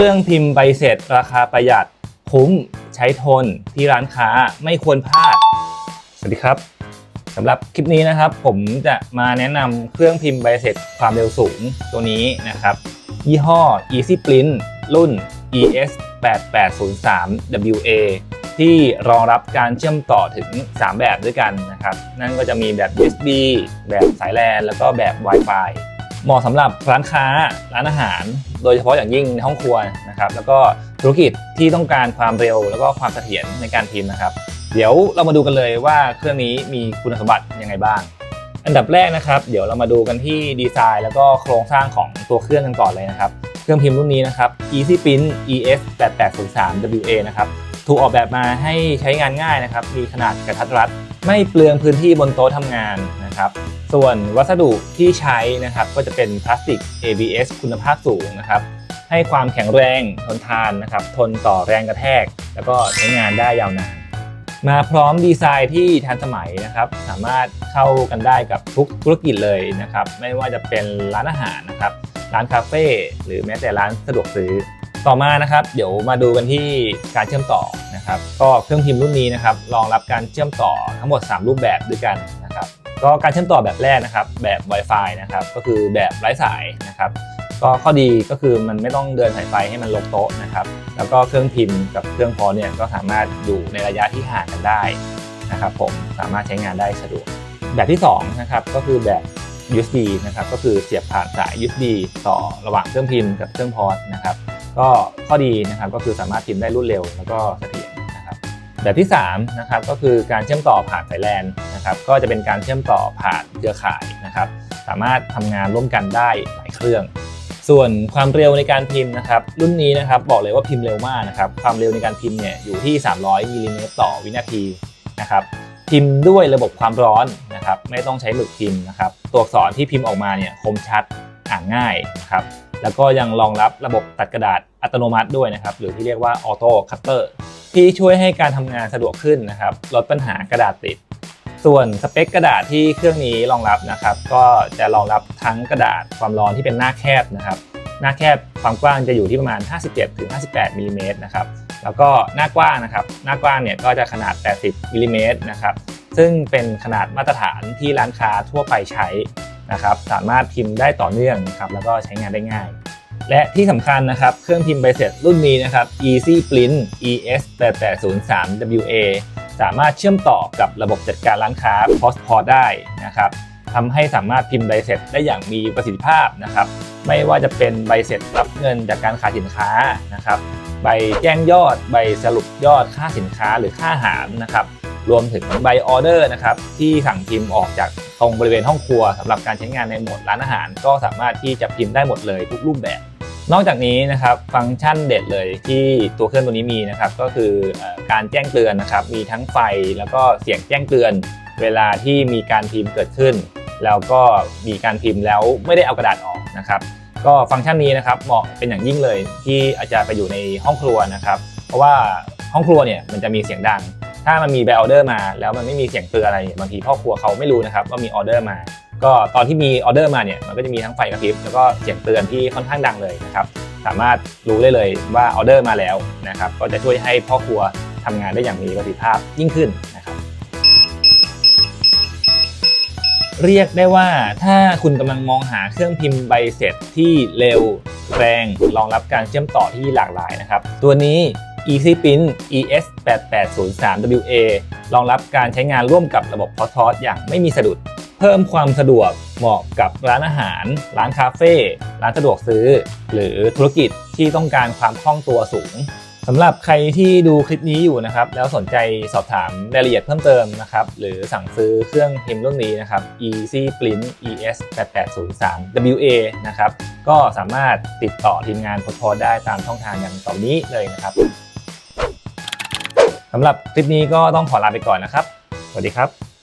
รื่องพิมพ์ใบเสร็จราคาประหยัดคุ้มใช้ทนที่ร้านค้าไม่ควรพลาด สวัสดีครับสำหรับคลิปนี้นะครับ ผมจะมาแนะนำเครื่องพิมพ์ใบเสร็จความเร็วสูงตัวนี้นะครับ ยี่ห้อ Easy Print รุ่น ES 8803 WA ที่รองรับการเชื่อมต่อถึง 3 แบบด้วยกันนะครับ นั่นก็จะมีแบบ USB แบบสายแลนแล้วก็แบบ Wi-Fi เหมาะสำหรับร้านค้าร้านอาหาร โดยเฉพาะอย่างยิ่งในห้องครัวนะครับแล้วก็ธุรกิจที่ต้องการความเร็ว แล้วก็ความเสถียรในการพิมพ์นะครับ เดี๋ยวเรามาดูกันเลยว่าเครื่องนี้มีคุณสมบัติยังไงบ้าง อันดับแรกนะครับ เดี๋ยวเรามาดูกันที่ดีไซน์ แล้วก็โครงสร้างของตัวเครื่องกันก่อนเลยนะครับเครื่องพิมพ์รุ่นนี้นะครับ Easy Print ES 8803 WA นะครับถูกออกแบบมาให้ใช้งานง่ายนะครับ มีขนาดกระทัดรัด ไม่เปลืองพื้นที่บนโต๊ะทำงาน นะครับ ส่วนวัสดุที่ใช้นะครับก็จะเป็นพลาสติก ABS คุณภาพสูงนะครับ ให้ความแข็งแรงทนทานนะครับ ทนต่อแรงกระแทก แล้วก็ใช้งานได้ยาวนาน มาพร้อมดีไซน์ที่ทันสมัยนะครับ สามารถเข้ากันได้กับทุกธุรกิจเลยนะครับ ไม่ว่าจะเป็นร้านอาหารนะครับ ร้านคาเฟ่หรือแม้แต่ร้านสะดวกซื้อต่อมานะครับเดี๋ยวมาดูกันที่การเชื่อมต่อนะครับ ก็เครื่องพิมพ์รุ่นนี้นะครับรองรับการเชื่อมต่อทั้งหมด 3 รูปแบบด้วยกันนะครับ ก็การเชื่อมต่อแบบแรกนะครับ แบบ Wi-Fi นะครับก็คือแบบไร้สายนะครับก็ข้อดีก็คือมันไม่ต้องเดินสายไฟให้มันลงโต๊ะนะครับแล้วก็เครื่องพิมพ์กับเครื่องพอเนี่ยก็สามารถอยู่ในระยะที่ห่างกันได้นะครับผมสามารถใช้งานได้สะดวก แบบที่2นะครับก็คือแบบ USB นะครับก็คือเสียบผ่านสาย USB ต่อระหว่างเครื่องพิมพ์กับเครื่องพอนะครับก็ข้อดีนะครับก็คือสามารถพิมพ์ได้รวดเร็ว แล้วก็เสถียร แบบที่3นะครับก็คือการเชื่อมต่อผ่านสายแลนนะครับก็จะเป็นการเชื่อมต่อผ่านเครือข่ายนะครับสามารถทำงานร่วมกันได้หลายเครื่อง ส่วนความเร็วในการพิมพ์นะครับรุ่นนี้นะครับบอกเลยว่าพิมพ์เร็วมากนะครับความเร็วในการพิมพ์เนี่ยอยู่ที่ 300มิลลิเมตรต่อวินาทีนะครับพิมพ์ด้วยระบบความร้อนนะครับไม่ต้องใช้หมึกพิมพ์นะครับตัวอักษรที่พิมพ์ออกมาเนี่ยคมชัดอ่านง่ายนะครับแล้วก็ยังรองรับระบบตัดกระดาษอัตโนมัติด้วยนะครับหรือที่เรียกว่าออโต้คัตเตอร์ ที่ช่วยให้การทำงานสะดวกขึ้นนะครับ ลดปัญหากระดาษติด ส่วนสเปคกระดาษที่เครื่องนี้รองรับนะครับ ก็จะรองรับทั้งกระดาษความร้อนที่เป็นหน้าแคบนะครับ หน้าแคบความกว้างจะอยู่ที่ประมาณ 57ถึง58มิลลิเมตรนะครับแล้วก็หน้ากว้างนะครับ หน้ากว้างเนี่ยก็จะขนาด 80มิลลิเมตรนะครับ ซึ่งเป็นขนาดมาตรฐานที่ร้านค้าทั่วไปใช้นะครับ สามารถพิมพ์ได้ต่อเนื่องนะครับ แล้วก็ใช้งานได้ง่าย และที่สำคัญนะครับ เครื่องพิมพ์ใบเสร็จรุ่นนี้นะครับ Easy Print ES 8803 WA สามารถเชื่อมต่อกับระบบจัดการร้านค้า posport ได้นะครับทำให้สามารถพิมพ์ใบเสร็จได้อย่างมีประสิทธิภาพนะครับ ไม่ว่าจะเป็นใบเสร็จรับเงินจากการขายสินค้านะครับ ใบแจ้งยอด ใบสรุปยอดค่าสินค้าหรือค่าอาหารนะครับรวมถึงใบออเดอร์นะครับที่สั่งพิมพ์ออกจากตรงบริเวณห้องครัวสำหรับการใช้งานในโหมดร้านอาหาร ก็สามารถที่จะพิมพ์ได้หมดเลยทุกรูปแบบ นอกจากนี้นะครับฟังก์ชันเด็ดเลยที่ตัวเครื่องตัวนี้มีนะครับก็คืออการแจ้งเตือนนะครับมีทั้งไฟแล้วก็เสียงแจ้งเตือน เวลาที่มีการพิมพ์เกิดขึ้น แล้วก็มีการพิมพ์แล้วไม่ได้เอากระดาษออกนะครับ ก็ฟังก์ชันนี้นะครับเหมาะเป็นอย่างยิ่งเลยที่อาจจะไปอยู่ในห้องครัวนะครับ เพราะว่าห้องครัวเนี่ยมันจะมีเสียงดัง ถ้ามันมีใบออเดอร์มา แล้วมันไม่มีเสียงเตือนอะไรบางทีพ่อครัวเขาไม่รู้นะครับว่ามีออเดอร์มา ก็ตอนที่มีออเดอร์มาเนี่ยมันก็จะมีทั้งไฟกระพริบแล้วก็เสียงเตือนที่ค่อนข้างดังเลยนะครับสามารถรู้ได้เลยว่าออเดอร์มาแล้วนะครับก็จะช่วยให้พ่อครัวทำงานได้อย่างมีประสิทธิภาพยิ่งขึ้นนะครับ เรียกได้ว่าถ้าคุณกำลังมองหาเครื่องพิมพ์ใบเสร็จที่เร็วแรงรองรับการเชื่อมต่อที่หลากหลายนะครับ ตัวนี้ Easy Print ES 8803 WA รองรับการใช้งานร่วมกับระบบ p o s t p o s อย่างไม่มีสะดุด พิ่มความสะดวกเหมาะกับร้านอาหาร ร้านคาเฟ่ร้านสะดวกซื้อ หรือธุรกิจที่ต้องการความคล่องตัวสูงสำหรับใครที่ดูคลิปนี้อยู่นะครับ แล้วสนใจสอบถามรายละเอียดเพิ่มเติมนะครับ หรือสั่งซื้อเครื่องพิมพ์รุ่นนี้นะครับ Easy Print ES 8803 WA นะครับ ก็สามารถติดต่อทีมงานพอได้ตามช่องทางอย่างต่อนี้เลยนะครับสำหรับคลิปนี้ก็ต้องขอลาไปก่อนนะครับ สวัสดีครับ